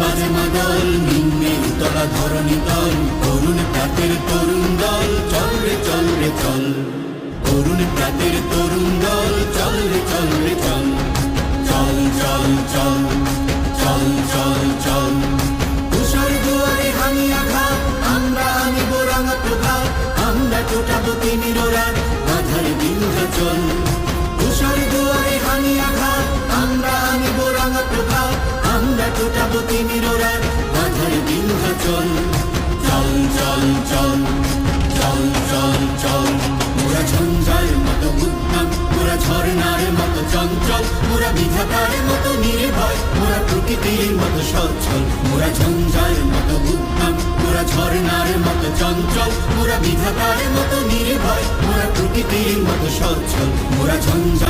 মাঝে মাদল নিম্নে উতলা ধরণী দল। করুণ প্রাতের তরুণ দল, চল রে চল রে, চল। করুণ প্রাতের তরুণ দল, চল রে চল রে, চল। চল চল চল চল চল চল। তুষার দুয়ারে হানি আঘাত, আমরা আনিব রাঙা প্রভাত। আমরা টোটাবো তিমির রাত মাঝারে বিন্ধ্যাচল তুষার তিমির রাত মাঝারে বিন্ধ্যাচল চল। চল চল চল চল চল মোরা ঝঞ্ঝার মতো উদ্যম মোরা ঝর্ণার মতো চঞ্চল মোরা বিধাতার মতো নির্ভয় মোরা প্রকৃতির মতো সচ্ছল। মোরা ঝঞ্ঝার মতো উদ্যম মোরা ঝর্ণার মতো চঞ্চল মোরা বিধাতার মতো নির্ভয় মোরা প্রকৃতির মতো সচ্ছল। মোরা ঝঞ্ঝার